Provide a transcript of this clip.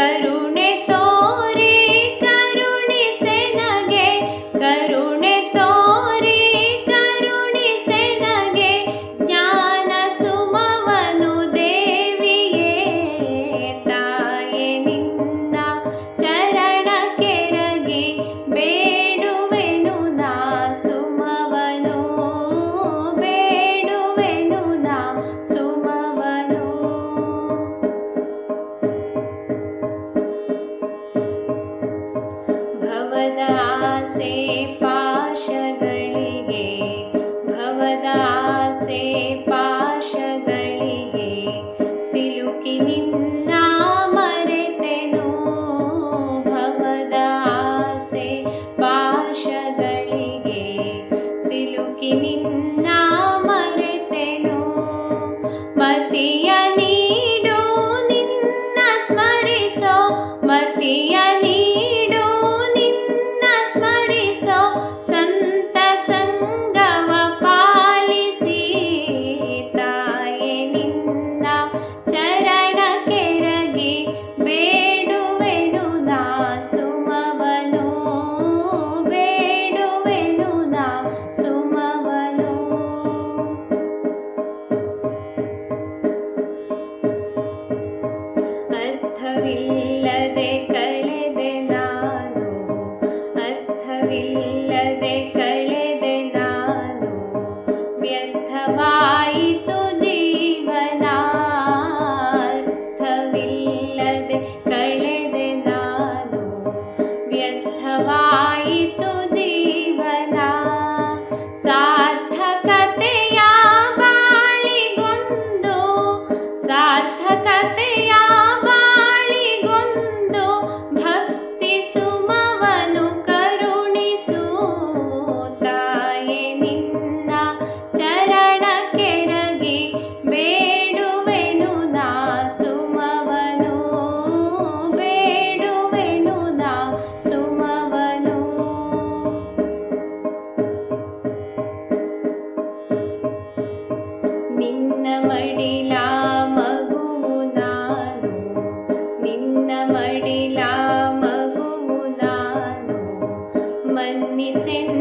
ಕರು ಭವದ ಆಸೆ ಪಾಶಗಳಿಗೆ ಭವದ ಆಸೆ ಪಾಶಗಳಿಗೆ ಸಿಲುಕಿ ನಿನ್ನ ಮರೆತೆನೋ ಭವದ ಆಸೆ ಪಾಶಗಳಿಗೆ ಸಿಲುಕಿ ನಿನ್ನ ಮರೆತೆನೋ, ಮತಿಯ ನೀಡು ಅರ್ಥವಿಲ್ಲದೆ ಕಳೆದೆ ನಾನು. ಅರ್ಥವಿಲ್ಲದೆ ಕಳೆ ಮಡಿಲ ಮಗುವು ನಾನು. ನಿನ್ನ ಮಡಿಲ ಮಗುವು ನಾನು. ಮನ್ನಿಸೆನ್ನ